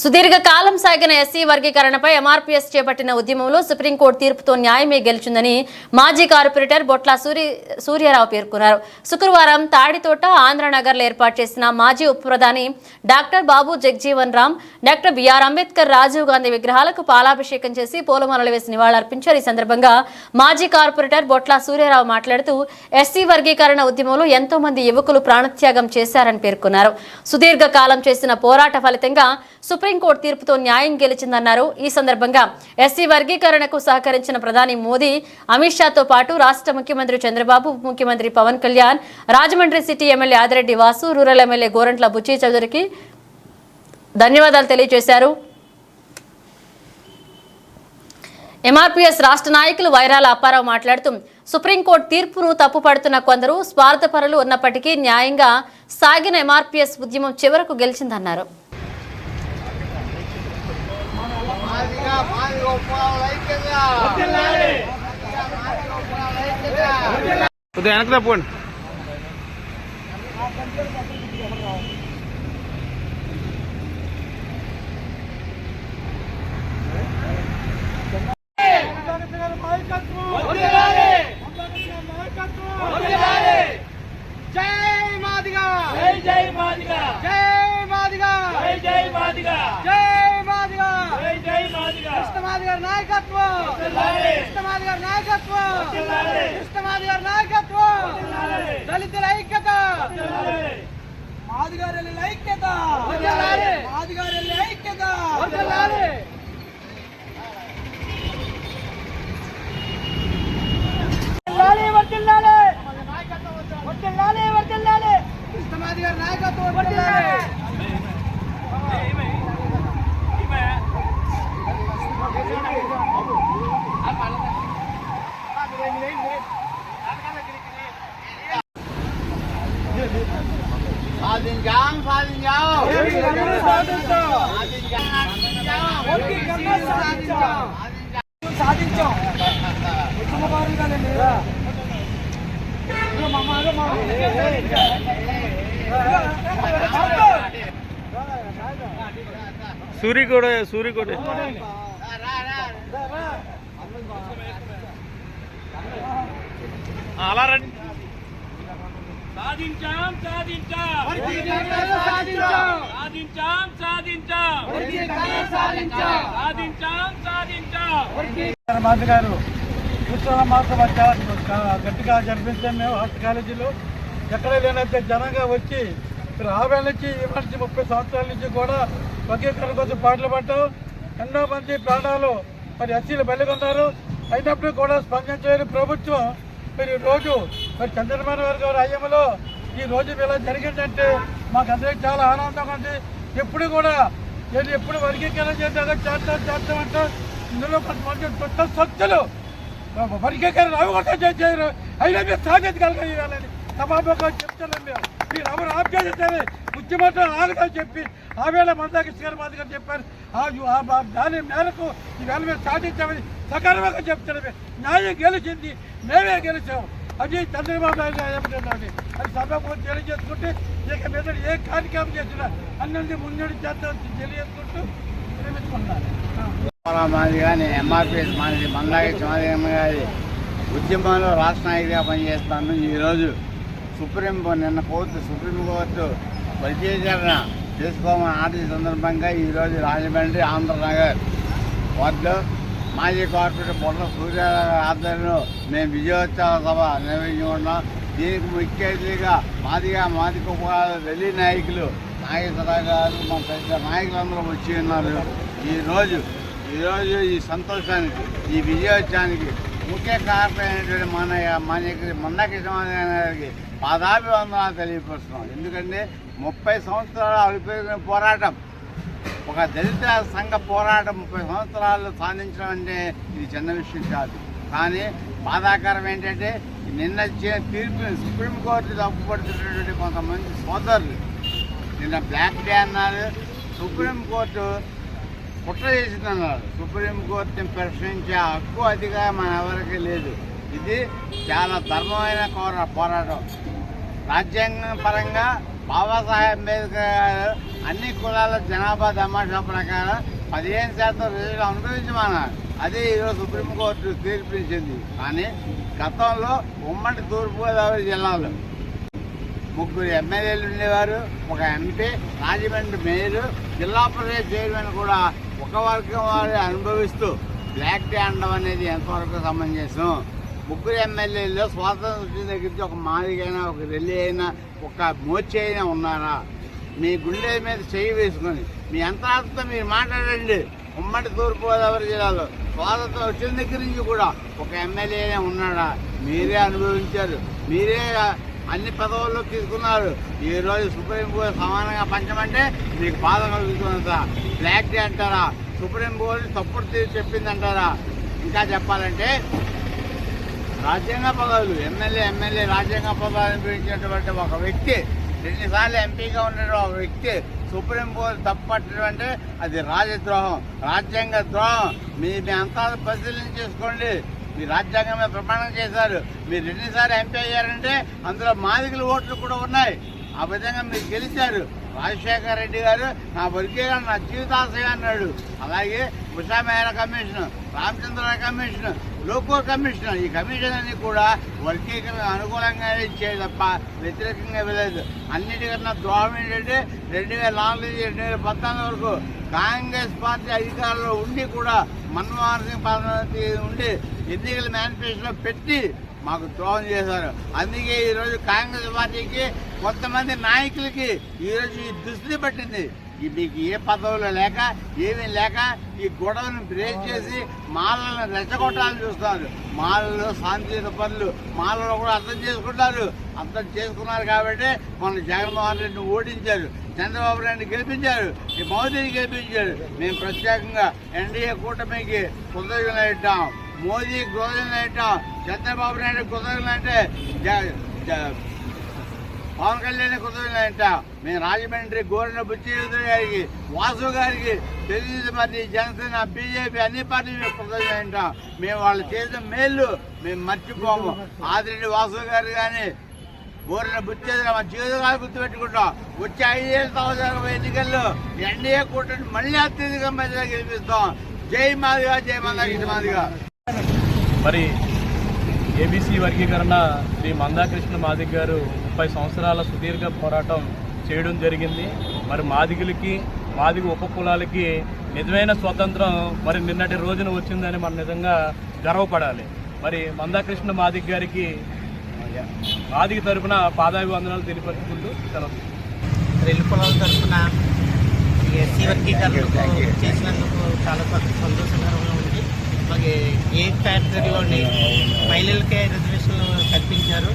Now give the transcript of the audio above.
సుదీర్ఘ కాలం సాగిన SC వర్గీకరణపై MRPS చేపట్టిన ఉద్యమంలో సుప్రీంకోర్టు తీర్పుతో న్యాయమే గెలిచిందని మాజీ కార్పొరేటర్ బొట్ల సూరి సూర్యారావు పేర్కొన్నారు. శుక్రవారం తాడితోట ఆంధ్రనగర్లో ఏర్పాటు చేసిన మాజీ ఉప ప్రధాని doctor Babu Jagjivan Ram doctor B R Ambedkar Rajiv Gandhi విగ్రహాలకు పాలాభిషేకం చేసి పూలమాలలు వేసి నివాళులర్పించారు. ఈ సందర్భంగా మాజీ కార్పొరేటర్ బొట్ల సూర్యారావు మాట్లాడుతూ ఎస్సీ వర్గీకరణ ఉద్యమంలో ఎంతో మంది యువకులు ప్రాణత్యాగం చేశారని పేర్కొన్నారు. సుదీర్ఘ కాలం చేసిన పోరాట ఫలితంగా సుప్రీంకోర్టు తీర్పుతో న్యాయం గెలిచిందన్నారు. ఈ సందర్భంగా ఎస్సీ వర్గీకరణకు సహకరించిన ప్రధాని మోదీ అమిత్ షాతో పాటు రాష్ట్ర ముఖ్యమంత్రి చంద్రబాబు ముఖ్యమంత్రి Pawan Kalyan Rajahmundry city MLA Adireddy Vasu rural MLA Gorantla Buchi చౌదరికి ధన్యవాదాలు తెలియజేశారు. ఎంఆర్పీఎస్ రాష్ట్ర నాయకులు వైరాల అప్పారావు మాట్లాడుతూ సుప్రీంకోర్టు తీర్పును తప్పుపడుతున్న కొందరు స్వార్థపరులు ఉన్నప్పటికీ న్యాయంగా సాగిన ఎంఆర్పీఎస్ ఉద్యమం చివరకు గెలిచిందన్నారు. તો ત્યાં પોઈન્ટ కృష్ణమాది గారి నాయకత్వం. కృష్ణమాది గారి నాయకత్వం. కృష్ణమాది గారి నాయకత్వం. దళితుల ఐక్యత. మాదిగారి ఐక్యత. మాదిగారి ఐక్యత. సాధించాం ఉత్తమ పౌరులుగానండి సూర్యకోడ సూర్యకోట అలా రండి సాధించాం? సాధించాం సాధించాం. సాధించాం? సాధించాం. మాధ గారు ఉత్సవ మాసం గట్టిగా జరిపించాం మేము హాస్టల్ కాలేజీలో. ఎక్కడ లేనైతే జనంగా వచ్చి మరి ఆవేళ నుంచి ఈ మనిషి ముప్పై సంవత్సరాల నుంచి కూడా వర్గీకరణ కోసం పాటలు పడ్డాం ఎన్నో మంది ప్రాణాలు మరి ఎస్సీలు బలిగొన్నారు. అయినప్పుడు కూడా స్పందించలేని ప్రభుత్వం మరి ఈ రోజు మరి చంద్రబాబు నాయుడు గారు అయ్యములో ఈ రోజు ఇలా జరిగిందంటే మాకు అందరికీ చాలా ఆనందంగా ఉంది. ఎప్పుడు కూడా నేను ఎప్పుడు వర్గీకరణ చేద్దాం చేస్తాను చేస్తామంటే ఇందులో కొంతమంది దొట్ట సత్తులు వర్గీకరణ అవ్వకుండా చేశారు అయినా మీరు సాధించగలగాలని సభాముఖంగా చెప్తున్నాం మేము మీరు ఎవరు ఆప్ చేసేసారు ముఖ్యమంత్రి ఆలుగా చెప్పి ఆవేళ మందాకృష్ణ గారు మాది గారు చెప్పారు. ఆ యు- ఆ బా- దాని మేరకు ఈవేళ మేము సాధించామని సకాలంగా చెప్తున్నాం న్యాయం గెలిచింది మేమే గెలిచాం. అది చంద్రబాబు నాయుడు అది సభకు తెలియజేసుకుంటే ఇక మీద ఏ కార్యక్రమం చేసినా అన్నది ముందడి చేద్దాం మాది కానీ ఎంఆర్పిఎస్ మాది మందాగి చంద్రబాబు గారి ఉద్యమంలో రాష్ట్ర నాయకుడిగా పనిచేస్తాను. ఈరోజు సుప్రీం నిన్న కోర్టు సుప్రీంకోర్టు పరిశీలన చేసుకోమని ఆర్డర్ సందర్భంగా ఈరోజు రాజమండ్రి ఆంధ్రనగర్ వార్డులో మాజీ కార్పొరేటర్ బొట్ల సూర్య ఆధ్వర్యంలో మేము విజయోత్సవ సభ నిర్వహించుకున్నాం దీనికి ముఖ్య అతిథిగా మాదిగా మాదిక కుమార్ నాయకులు నాగేశ్వర గారు మా పెద్ద నాయకులందరూ వచ్చి ఉన్నారు. ఈరోజు ఈరోజు ఈ సంతోషానికి ఈ విజయోత్సవానికి ముఖ్య కారణమైనటువంటి మన మన మందకృష్ణ గారికి పాదాభివందనాలు తెలియపరుస్తున్నాం. ఎందుకంటే ముప్పై సంవత్సరాలు అభిప్రాయ పోరాటం ఒక దళిత సంఘ పోరాటం ముప్పై సంవత్సరాలు సాధించడం అంటే ఇది చిన్న విషయం కాదు. కానీ బాధాకరం ఏంటంటే నిన్న ఇచ్చిన తీర్పు సుప్రీంకోర్టు తప్పుపడుతున్నటువంటి కొంతమంది సోదరులు నిన్న బ్లాక్ డే అన్నారు. సుప్రీంకోర్టు కుట్ర చేసిందన్నారు. సుప్రీంకోర్టుని ప్రశ్నించే హక్కు అధికారం మన ఎవరికి లేదు. ఇది చాలా ధర్మమైన కోర పోరాటం. రాజ్యాంగ పరంగా బాబాసాహెబ్ అంబేద్కర్ గారు అన్ని కులాల జనాభా తమాషా ప్రకారం పదిహేను శాతం రిజర్వ్ అనుభవించమన్నారు. అదే ఈరోజు సుప్రీంకోర్టు తీర్పించింది కానీ గతంలో ఉమ్మడి తూర్పుగోదావరి జిల్లాలో ముగ్గురు ఎమ్మెల్యేలు ఉండేవారు. ఒక ఎంపీ రాజమండ్రి మేయర్ జిల్లా పరిషత్ చైర్మన్ కూడా ఒక వర్గం వారు అనుభవిస్తూ బ్లాక్ టీ అనడం అనేది ఎంతవరకు సమంజసం? ముగ్గురు ఎమ్మెల్యేల్లో స్వాతంత్రం వచ్చిన దగ్గర నుంచి ఒక మాదిగైనా ఒక రెల్లి అయినా ఒక మోర్చి అయినా ఉన్నారా? మీ గుండె మీద చేయి వేసుకొని మీ యంత్రాలతో మీరు మాట్లాడండి. ఉమ్మడి తూర్పుగోదావరి జిల్లాలో స్వాతంత్రం వచ్చిన దగ్గర నుంచి కూడా ఒక ఎమ్మెల్యేనే ఉన్నాడా? మీరే అనుభవించారు. మీరే అన్ని పదవుల్లో తీసుకున్నారు. ఈ రోజు సుప్రీం కోర్టు సమానంగా పంచమంటే మీకు బాధ కలుగుతున్నదా బ్లాక్ డే అంటారా? సుప్రీం కోర్టు తప్పుడు తీర్పు చెప్పింది అంటారా ఇంకా చెప్పాలంటే రాజ్యాంగ పదవులు ఎమ్మెల్యే ఎమ్మెల్యే రాజ్యాంగ పదవులు అనుభవించినటువంటి ఒక వ్యక్తి రెండుసార్లు ఎంపీగా ఉన్న ఒక వ్యక్తి సుప్రీం కోర్టు తప్పట్టడం అంటే అది రాజద్రోహం రాజ్యాంగ ద్రోహం. మీ మీ అంతా పరిశీలన చేసుకోండి. మీ రాజ్యాంగం మీద ప్రమాణం చేశారు. మీరు ఎన్నిసార్లు ఎంపీ అయ్యారంటే అందులో మాదిగల ఓట్లు కూడా ఉన్నాయి. ఆ విధంగా మీరు గెలిచారు. రాజశేఖర రెడ్డి గారు నా వర్గీకరణ నా జీవితాశయం అన్నాడు. అలాగే ఉషా కమిషన్ రామచంద్ర కమిషన్ లోకో కమిషన్. ఈ కమిషన్ అన్ని కూడా వర్గీకరణ అనుకూలంగా ఇచ్చేది తప్ప వ్యతిరేకంగా వెళ్ళలేదు. అన్నిటికన్నా ద్రోహం ఏంటంటే రెండు వేల నాలుగు నుంచి రెండు వేల పద్నాలుగు వరకు కాంగ్రెస్ పార్టీ అధికారంలో ఉండి కూడా మన్మోహన్ సింగ్ పార్టీ ఉండి ఎన్నికల మేనిఫెస్టోలో పెట్టి మాకు ద్రోహం చేశారు. అందుకే ఈరోజు కాంగ్రెస్ పార్టీకి కొంతమంది నాయకులకి ఈరోజు ఈ దుస్థితి పట్టింది. మీకు ఏ పదవులు లేక ఏమీ లేక ఈ గొడవను బ్రేక్ చేసి మాలను రెచ్చగొట్టాలని చూస్తున్నారు. మాలలో శాంతియుత పనులు మాలలో కూడా అర్థం చేసుకుంటారు. అర్థం చేసుకున్నారు కాబట్టి మన జగన్మోహన్ రెడ్డిని ఓడించారు. చంద్రబాబు నాయుడు గెలిపించారు. ఈ మోదీని గెలిపించారు. మేము ప్రత్యేకంగా ఎన్డీఏ కూటమికి కృతజ్ఞత ఇద్దాం. మోదీ కృతజ్ఞతలు ఇట్టాం చంద్రబాబు నాయుడు కృతజ్ఞతలు అంటే జ- పవన్ కళ్యాణ్ కృతజ్ఞతలు మేము రాజమండ్రి గోరెన బుచ్చిరెడ్డి గారికి వాసు గారికి తెలుగుదేశం పార్టీ జనసేన బీజేపీ అన్ని పార్టీలు కృతజ్ఞతలు మేము వాళ్ళు చేసిన మేలు మేము మర్చిపోము. ఆదిరెడ్డి వాసు గారు కానీ ఊరిని బుచ్చేది మా జీవితకాలు గుర్తుపెట్టుకుంటాం. వచ్చే ఐదేళ్ళ సంవత్సరాల ఎన్నికల్లో ఎన్డీఏ కూటమి మళ్ళీ అత్యధిక మధ్యలో గెలిపిస్తాం. జై మాదిగా జై మందా మాదిగా. మరి ఏబీసీ వర్గీకరణ శ్రీ మందాకృష్ణ మాదిగ్ గారు ముప్పై సంవత్సరాల సుదీర్ఘ పోరాటం చేయడం జరిగింది. మరి మాదిగులకి మాదిగ ఉపకులాలకి నిజమైన స్వాతంత్రం మరి నిన్నటి రోజున వచ్చిందని మనం నిజంగా గర్వపడాలి. మరి మందాకృష్ణ మాదిగ్ గారికి మాదిగ తరపున పాదాభివందనాలు తెలియపరుచుకుంటూ సెలవు. రెండు కులాల తరఫున ఎస్సీ వర్గీకరణకు చేసినందుకు చాలా సంతోషకరంగా ఉంది. మాకు ఏ కేటగిరీలోని మహిళలకే రిజర్వేషన్లు కల్పించారు.